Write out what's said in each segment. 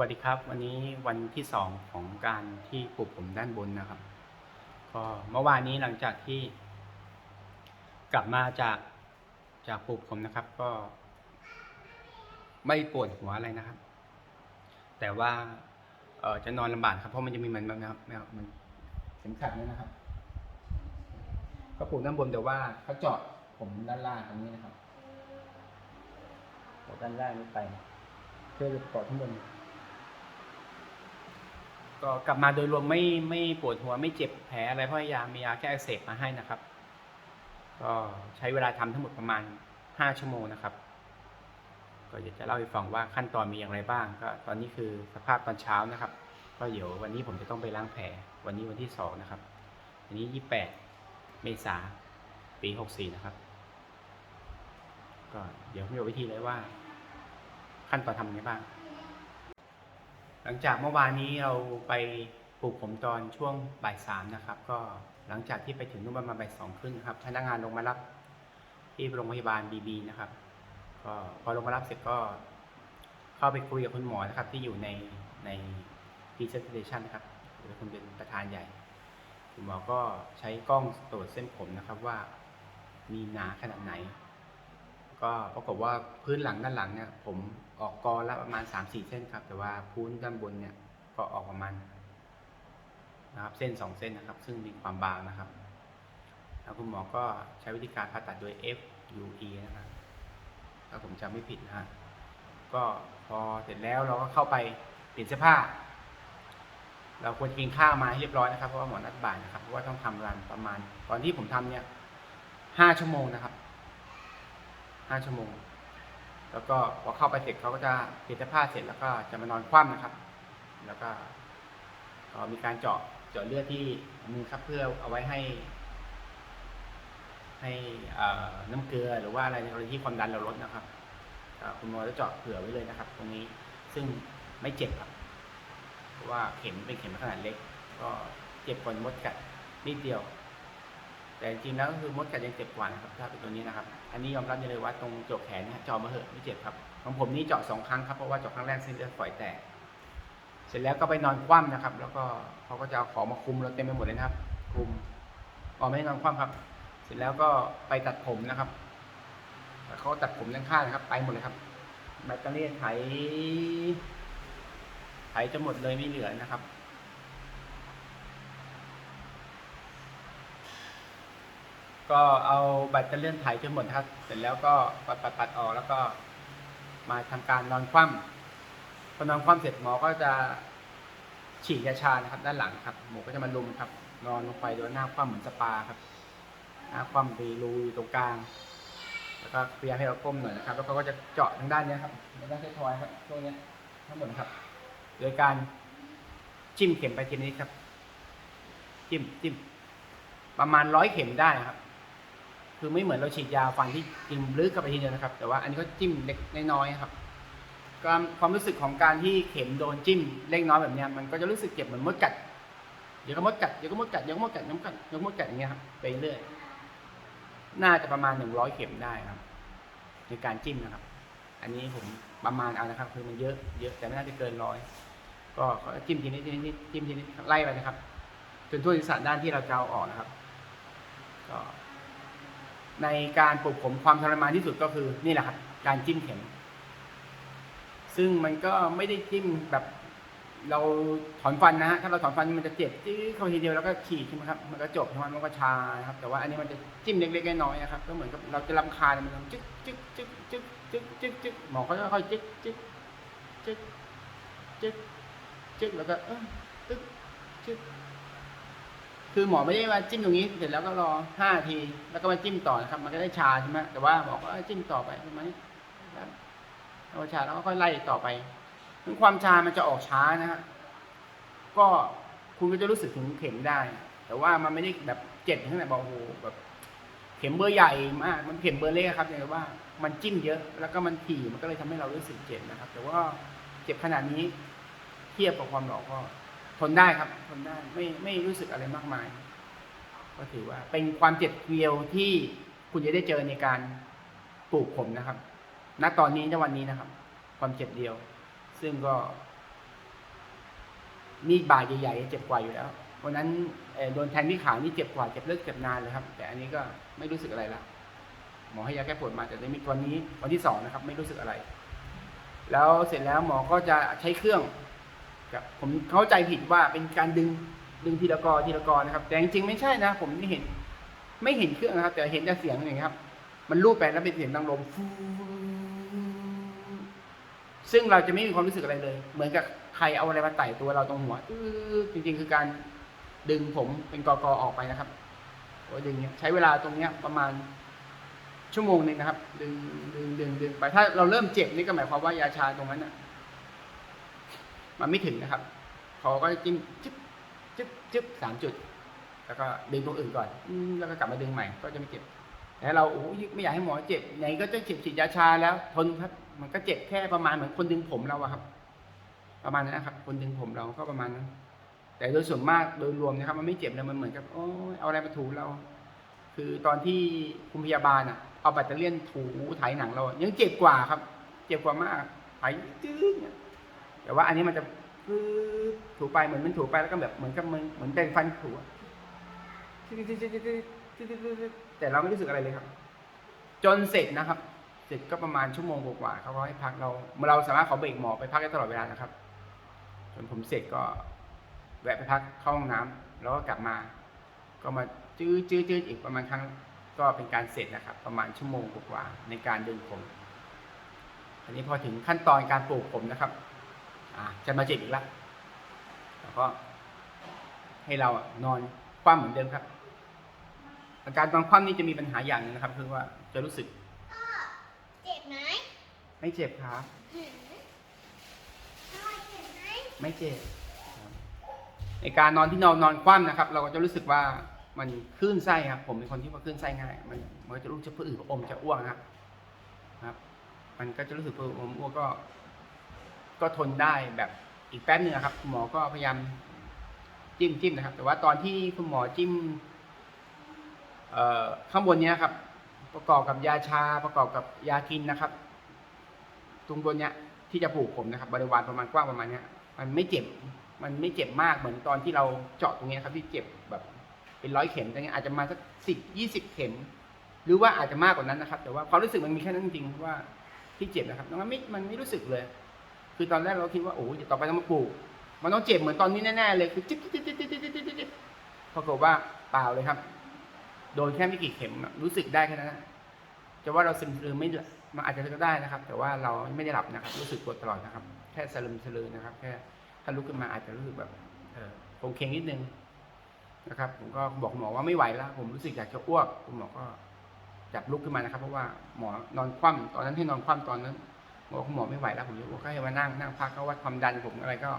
วัสดีครับ วันนี้วันที่สองของการที่ปลูกผมด้านบนนะครับ ก็เมื่อวานนี้หลังจากที่ กลับมาจากจากปลูกผมนะครับ ก็ ไม่ปวดหัวอะไรนะครับ แต่ว่า เออจะนอนลำบากครับเพราะมันจะมีเหมือนแบบนะครับมันเข็มขัดเนี่ยนะครับ ก็ปลูกด้านบนแต่ว่าเขาเจาะผมด้านล่างตรงนี้นะครับด้านล่างนี้ไปเพื่อจะเกาะข้างบน ก็กลับมาโดยรวมไม่ไม่ปวดหัวไม่เจ็บแผลอะไรเพราะยามียาแก้อักเสบมาให้นะครับ ก็ใช้เวลาทำทั้งหมดประมาณ 5 ชั่วโมงนะครับ ก็อยากจะเล่าให้ฟังว่าขั้นตอนมีอย่างไรบ้าง ก็ตอนนี้คือสภาพตอนเช้านะครับ ก็เดี๋ยววันนี้ผมจะต้องไปล้างแผลวันนี้วันที่สองนะครับวันนี้ 28 เมษาปี 64 นะครับ ก็เดี๋ยวผมจะวิธีเลยว่า ขั้นตอนทำยังไงบ้าง หลังจากเมื่อวานนี้เราไปปลูกผมตอนช่วงบ่ายสามนะครับ ก็หลังจากที่ไปถึงนู่นประมาณบ่ายสองครึ่งครับพนักงานลงมารับที่โรงพยาบาลบีบีนะครับ ก็พอลงมารับเสร็จก็เข้าไปคุยกับคุณหมอนะครับ ที่อยู่ในใน presentation นะครับเป็นคนเป็นประธานใหญ่ คุณหมอก็ใช้กล้องตรวจเส้นผมนะครับว่ามีหนาขนาดไหน ก็ปรากฏว่าพื้นหลังด้านหลังเนี่ย ผมออกกอละประมาณ3-4เส้นครับ แต่ว่าพื้นด้านบนเนี่ยก็ออกประมาณนะครับ เส้น2เส้นนะครับ ซึ่งมีความบางนะครับ แล้วคุณหมอก็ใช้วิธีการผ่าตัดโดย FUE นะครับถ้าผมจำไม่ผิดนะฮะก็พอเสร็จแล้วเราก็เข้าไปเปลี่ยนเสื้อผ้า เราควรกินข้าวมาให้เรียบร้อยนะครับเพราะว่าหมอนัดบ่ายนะครับเพราะว่าต้องทำรันประมาณ ตอนที่ผมทำเนี่ยห้าชั่วโมงนะครับ ห้าชั่วโมง แล้วก็พอเข้าไปเสร็จเขาก็จะเปลี่ยนเสื้อผ้าเสร็จแล้วก็จะมานอนคว่ำนะครับ แล้วก็ก็มีการเจาะเจาะเลือดที่มือครับเพื่อเอาไว้ให้ ให้น้ำเกลือหรือว่าอะไรในกรณีที่ความดันเราลดนะครับคุณหมอจะเจาะเผื่อไว้เลยนะครับ ตรงนี้ซึ่งไม่เจ็บครับเพราะว่าเข็มเป็นเข็มขนาดเล็ก ก็เจ็บกว่ามดกัดนิดเดียว แต่จริงแล้วก็คือมดกัดยังเจ็บกว่านะครับถ้าเป็นตัวนี้นะครับ อันนี้ยอมรับได้เลยว่าตรงจกแขนเนี่ยเจาะมาเหอะไม่เจ็บครับของผมนี่เจาะสองครั้งครับเพราะว่าเจาะครั้งแรกเส้นเลือดฝอยแตกเสร็จแล้วก็ไปนอนคว่ำนะครับ แล้วก็เขาก็จะเอาของมาคุมเราเต็มไปหมดเลยนะครับ คุมอ๋อไม่ได้นอนคว่ำครับ เสร็จแล้วก็ไปตัดผมนะครับเขาตัดผมด้านข้างนะครับ ไปหมดเลยครับแบตเตอรี่ไถไถจะหมดเลยไม่เหลือนะครับ ก็เอาแบตเตอรี่ไถจนหมดครับ เสร็จแล้วก็ปัดปัดปัดออกแล้วก็มาทำการนอนคว่ำพอนอนคว่ำเสร็จหมอก็จะฉีดยาชานะครับ ด้านหลังครับ หมอก็จะมาลุมครับ นอนลงไปโดยหน้าคว่ำเหมือนสปาครับหน้าคว่ำมีรูอยู่ตรงกลาง แล้วก็พยายามให้เราก้มหน่อยนะครับ แล้วเขาก็จะเจาะทางด้านเนี้ยครับด้านท้ายทอยครับตรงเนี้ยทั้งหมดครับ โดยการจิ้มเข็มไปทีนี้ครับ จิ้มจิ้มประมาณร้อยเข็มได้ครับ คือไม่เหมือนเราฉีดยาฟันที่จิ้มลึกเข้าไปทีเดียวนะครับ แต่ว่าอันนี้ก็จิ้มเล็กน้อยๆครับความรู้สึกของการที่เข็มโดนจิ้มเล็กน้อยแบบนี้มันก็จะรู้สึกเจ็บเหมือนมดกัดเดี๋ยวก็มดกัดเดี๋ยวก็มดกัดเดี๋ยวก็มดกัดเดี๋ยวก็มดกัดเดี๋ยวก็มดกัดอย่างเงี้ยครับไปเรื่อยน่าจะประมาณหนึ่งร้อยเข็มได้ครับ ในการจิ้มนะครับ อันนี้ผมประมาณเอานะครับ คือมันเยอะเยอะแต่ไม่น่าจะเกินร้อยก็จิ้มทีนี้ทีนี้จิ้มทีนี้ไล่ไปนะครับจนทั่วศีรษะด้านที่เราจะเอาออกนะครับ ก็ ในการปลูกผมความทรมานที่สุดก็คือนี่แหละครับการจิ้มเข็ม ซึ่งมันก็ไม่ได้จิ้มแบบ เราถอนฟันนะฮะถ้าเราถอนฟันมันจะเจ็บจี้เข้าทีเดียวแล้วก็ฉีดใช่ไหมครับมันก็จบใช่ไหมมันก็ชาครับ แต่ว่าอันนี้มันจะจิ้มเล็กๆน้อยๆนะครับ ก็เหมือนกับเราจะรำคาญมันจึ๊กจึ๊กจึ๊กจึ๊กจึ๊กจึ๊กจึ๊กหมอก็จะค่อยจึ๊กจึ๊กจึ๊กจึ๊กจึ๊กแล้วก็เออจึ๊กจึ๊ก คือหมอไม่ได้ว่าจิ้มตรงนี้เสร็จแล้วก็รอห้าที แล้วก็มาจิ้มต่อนะครับ มันก็ได้ชาใช่ไหมแต่ว่าหมอก็จิ้มต่อไปประมาณนี้ครับพอชาแล้วก็ค่อยไล่ต่อไปถึงความชามันจะออกช้านะฮะก็คุณก็จะรู้สึกถึงเข็มได้ แต่ว่ามันไม่ได้แบบเจ็บถึงขนาดบอกโอ้โหแบบ เข็มเบอร์ใหญ่มาก มันเข็มเบอร์เล็กครับอย่างว่า มันจิ้มเยอะ แล้วก็มันถี่มันก็เลยทำให้เรารู้สึกเจ็บนะครับ แต่ว่าเจ็บขนาดนี้เทียบกับความหลอกก็ ทนได้ครับทนได้ไม่ไม่รู้สึกอะไรมากมาย ก็ถือว่าเป็นความเจ็บเดียวที่คุณจะได้เจอในการปลูกผมนะครับ ณตอนนี้ณวันนี้นะครับ ความเจ็บเดียว ซึ่งก็มีดบาดใหญ่ๆเจ็บกว่าอยู่แล้ววันนั้นโดนแทงที่ขานี่เจ็บกว่าเจ็บเลิกเจ็บนานเลยครับ แต่อันนี้ก็ไม่รู้สึกอะไรละหมอให้ยาแก้ปวดมาแต่ในมีวันนี้วันที่สองนะครับ ไม่รู้สึกอะไร แล้วเสร็จแล้วหมอก็จะใช้เครื่อง กับผมเข้าใจผิดว่าเป็นการดึงดึงทีละกอทีละกอนะครับ แต่จริงๆไม่ใช่นะ ผมไม่เห็น ไม่เห็นเครื่องนะครับ แต่เห็นแต่เสียงอย่างเงี้ยครับ มันรูปไปลแล้วเป็นเสียงดังลมฟูซึ่งเราจะไม่มีความรู้สึกอะไรเลย เหมือนกับใครเอาอะไรมาไต่ตัวเราตรงหัวอจริงๆ คือการดึงผมเป็นกอกอออกไปนะครับโอ้ดึงเนี้ยใช้เวลาตรงเนี้ยประมาณชั่วโมงหนึ่งนะครับ ดึงดึงดึงดึงไปถ้าเราเริ่มเจ็บนี่ก็หมายความว่ายาชาตรงนั้นน่ะ มันไม่ถึงนะครับเขาก็จิ้มจิ๊บจิ๊บจิ๊บสามจุด แล้วก็ดึงตรงอื่นก่อนอแล้วก็กลับมาดึงใหม่ก็จะไม่เจ็บแต่เราโอ้ยไม่อยากให้หมอเจ็บไหนก็จะเจ็บฉีดยาชาแล้วทนครับ มันก็เจ็บแค่ประมาณเหมือนคนดึงผมเราอะครับ ประมาณนั้นครับ คนดึงผมเราก็ประมาณนั้นแต่โดยส่วนมากโดยรวมนะครับ มันไม่เจ็บเลยมันเหมือนกับโอ้เอาอะไรมาถูเรา คือตอนที่คุณพยาบาลอะเอาแบตเตอรี่ยนถูไถหนังเราอะยังเจ็บกว่าครับ เจ็บกว่ามากไถจืดเนี่ย แต่ว่าอันนี้มันจะปึ๊บถูไปเหมือนมันถูไปแล้วก็แบบเหมือนกับมันเหมือนเป็นฟันถูแต่เราไม่รู้สึกอะไรเลยครับ จนเสร็จนะครับ เสร็จก็ประมาณชั่วโมงกว่าๆเขาก็ให้พักเราเราสามารถขอเบรกหมอไปพักได้ตลอดเวลานะครับจนผมเสร็จก็แวะไปพักเข้าห้องน้ำแล้วก็กลับมา ก็มาจื้อจื้อจื้ออีกประมาณครั้งก็เป็นการเสร็จนะครับ ประมาณชั่วโมงกว่าในการดึงผม อันนี้พอถึงขั้นตอนการปลูกผมนะครับ อ่าจะมาเจ็บอีกแล้วแล้วก็ให้เราอะนอนคว่ำเหมือนเดิมครับ อาการนอนคว่ำนี่จะมีปัญหาอย่างหนึงนะครับ คือว่าจะรู้สึกเจ็บไหมไม่เจ็บครับหืมพ่อเจ็บไหมไม่เจ็บครับในการนอนที่นอนนอนคว่ำนะครับ เราก็จะรู้สึกว่ามันคลื่นไส้ครับ ผมเป็นคนที่ว่าคลื่นไส้ง่าย มันมันก็จะรู้จะพืดผะอมจะอ้วกนะครับครับ มันก็จะรู้สึกพืดผะอมอ้วกก็ ก็ทนได้แบบอีกแป๊บนึงนะครับคุณหมอก็พยายามจิ้มจิ้มนะครับ แต่ว่าตอนที่คุณหมอจิ้มข้างบนเนี้ยครับ ประกอบกับยาชาประกอบกับยากินนะครับ ตรงบนเนี้ยที่จะปลูกผมนะครับ บริวารประมาณกว้างประมาณเนี้ย มันไม่เจ็บ มันไม่เจ็บมากเหมือนตอนที่เราเจาะตรงเนี้ยครับ ที่เจ็บแบบเป็นร้อยเข็มต่เนี้ยอาจจะมาสักสิบยี่สิบเข็ม หรือว่าอาจจะมากกว่านั้นนะครับ แต่ว่าความรู้สึกมันมีแค่นั้นจริงๆว่าที่เจ็บนะครับมันไม่มันไม่รู้สึกเลย คือตอนแรกเราคิดว่าโอ้ยต่อไปต้องมาปลูก มันต้องเจ็บเหมือนตอนนี้แน่ๆเลยคือจิ๊บจิ๊บจิ๊บจิ๊บจิ๊บจิ๊บจิ๊บปรากฏว่าเปล่าเลยครับ โดนแค่ไม่กี่เข็มรู้สึกได้แค่นั้นจะว่าเราซึมซึมไม่มันอาจจะก็ได้นะครับ แต่ว่าเราไม่ได้หลับนะครับ รู้สึกปวดตลอดนะครับ แค่สลืมสลือนะครับ แค่ถ้าลุกขึ้นมาอาจจะรู้สึกแบบเออคงเคงนิดนึงนะครับ ผมก็บอกหมอว่าไม่ไหวแล้ว ผมรู้สึกอยากจะอ้วกคุณหมอก็จับลุกขึ้นมานะครับ เพราะว่าหมอนอนคว่ำตอนนั้นให้นอนคว่ำตอนนั้น บอกคุณหมอไม่ไหวแล้วผมอ้วกก็ให้มานั่งนั่งพักเขาวัดความดันผมอะไรก็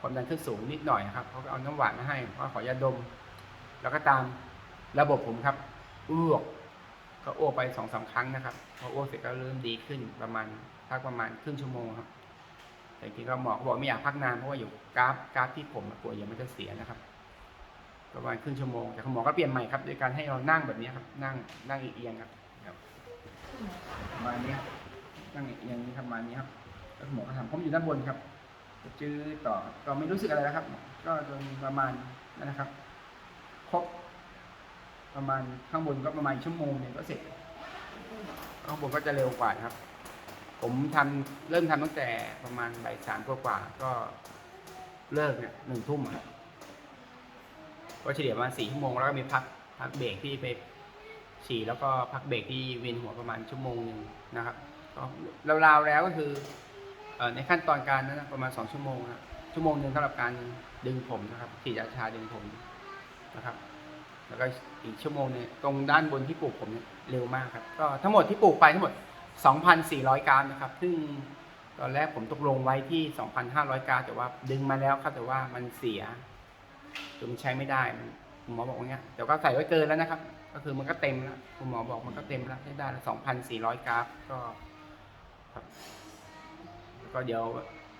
ความดันขึ้นสูงนิดหน่อยครับเขาก็เอาน้ำหวานมาให้ก็ขอยาดม แล้วก็ตามระบบผมครับอ้วกก็อ้วกไปสองสามครั้งนะครับพออ้วกเสร็จก็เริ่มดีขึ้นประมาณพักประมาณครึ่งชั่วโมงครับ แต่จริงก็หมอกบอกไม่อยากพักนานเพราะว่าอยู่กราฟกราฟที่ผมอะกลัวยังไม่จะเสียนะครับประมาณครึ่งชั่วโมงแต่คุณหมอก็เปลี่ยนใหม่ครับโดยการให้เรานั่งแบบนี้ครับ นั่งนั่งเอียงครับครับประมาณนี้ครับ นั่งเอียงนี้ครับมานี้ครับแล้วหมอก็ทำผมอยู่ด้านบนครับจะจื้อต่อก็ไม่รู้สึกอะไรแล้วครับ ก็จนประมาณนั้นนะครับ ครบ ประมาณข้างบนก็ประมาณชั่วโมงหนึงก็เสร็จ ข้างบนก็จะเร็วกว่าครับ ผมทำเริ่มทำตั้งแต่ประมาณบ่ายสามกว่าก็เลิกเนี่ยหนึ่งทุ่มก็เฉลี่ยประมาณสี่ชั่วโมงแล้วก็มีพักพักเบรกที่ไปฉี่แล้วก็พักเบรกที่เวียนหัวประมาณชั่วโมงหนึ่งนะครับ ราวๆแล้วก็คือในขั้นตอนการนั้นนะประมาณสองชั่วโมงครับชั่วโมงหนึ่งสำหรับการดึงผมนะครับฉีดยาชาดึงผมนะครับ แล้วก็อีกชั่วโมงเนี่ยตรงด้านบนที่ปลูกผมเนี่ยเร็วมากครับ ก็ทั้งหมดที่ปลูกไปทั้งหมด 2,400 กรัมนะครับ ซึ่งตอนแรกผมตกลงไว้ที่ 2,500 กรัมแต่ว่าดึงมาแล้วครับ แต่ว่ามันเสียคือมันใช้ไม่ได้คุณหมอบอกว่าเงี้ยแต่ก็ใส่ไว้เกินแล้วนะครับ ก็คือมันก็เต็มแล้วคุณหมอบอกมันก็เต็มแล้วได้ได้ละ2,400 กรัมก็ ครับก็เดี๋ยว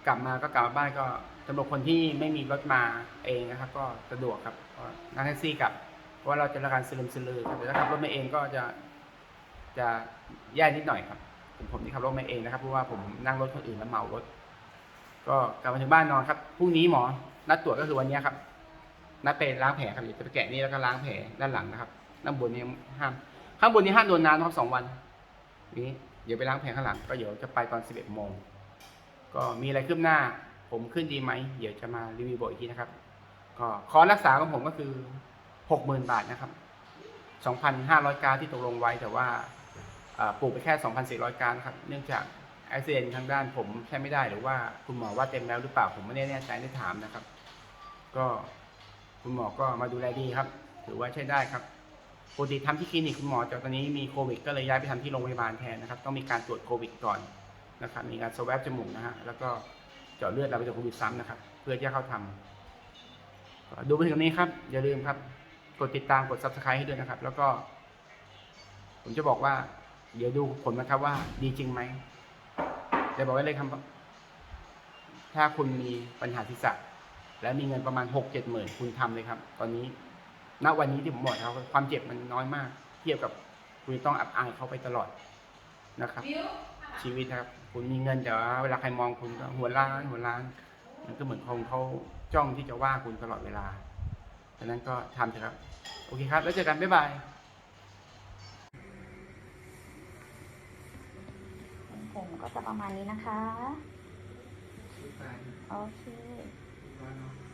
กลับมาก็กลับมาบ้านก็สำหรับคนที่ไม่มีรถมาเองนะครับ ก็สะดวกครับนั่งแท็กซี่กลับเพราะว่าเราจะระการสลืมสลือครับแต่ถ้าขับรถมาเองก็จะ จะแย่นิดหน่อยครับผมผมที่ขับรถมาเองนะครับเพราะว่าผมนั่งรถคนอื่นแล้วเมารถ ก็กลับมาถึงบ้านนอนครับพรุ่งนี้หมอนัดตรวจก็คือวันนี้ครับนัดไปล้างแผลครับเดี๋ยวจะไปแกะนี่แล้วก็ล้างแผลด้านหลังนะครับด้านบนนี้ห้ามข้างบนนี้ห้ามโดนน้ำนครับสองวันนี้ เดี๋ยวไปล้างแผลข้างหลังก็เดี๋ยวจะไปตอนสิบเอ็ดโมงก็มีอะไรคืบหน้า ผมขึ้นดีไหม เดี๋ยวจะมารีวิวบอกอีกทีนะครับ ก็คอรักษาของผมก็คือหกหมื่นบาทนะครับสองพันห้าร้อยกาที่ตกลงไว้แต่ว่าปลูกไปแค่สองพันสี่ร้อยกาครับ เนื่องจากไอเซนทางด้านผมใช้ไม่ได้หรือว่าคุณหมอว่าเต็มแล้วหรือเปล่าผมไม่แน่ใจได้ถามนะครับ ก็คุณหมอก็มาดูแลดีครับ ถือว่าใช้ได้ครับ ปกติทำที่คลินิกคุณหมอแต่ตอนนี้มีโควิด ก็เลยย้ายไปทำที่โรงพยาบาลแทนนะครับ ต้องมีการตรวจโควิดก่อนนะครับมีการสวอปจมูกนะฮะแล้วก็เจาะเลือดเราไปตรวจโควิดซ้ำนะครับ เพื่อที่จะเข้าทำก็ดูไปถึงตรงนี้ครับ อย่าลืมครับ กดติดตามกด subscribe ให้ด้วยนะครับ แล้วก็ ผมจะบอกว่า เดี๋ยวดูผลนะครับว่าดีจริงไหมจะบอกไว้เลยครับถ้าคุณมีปัญหาศีรษะและมีเงินประมาณหกเจ็ดหมื่นคุณทำเลยครับ ตอนนี้ ณวันนี้ที่ผมบอกครับความเจ็บมันน้อยมาก เทียบกับคุณต้องอับอายเขาไปตลอดนะครับ ชีวิตนะครับ คุณมีเงินแต่ว่าเวลาใครมองคุณก็หัวล้านหัวล้าน มันก็เหมือนคงเขาจ้องที่จะว่าคุณตลอดเวลาดังนั้นก็ทำเถอะครับ โอเคครับ แล้วเจอกันบ๊ายบายผมก็จะประมาณนี้นะคะ โอเค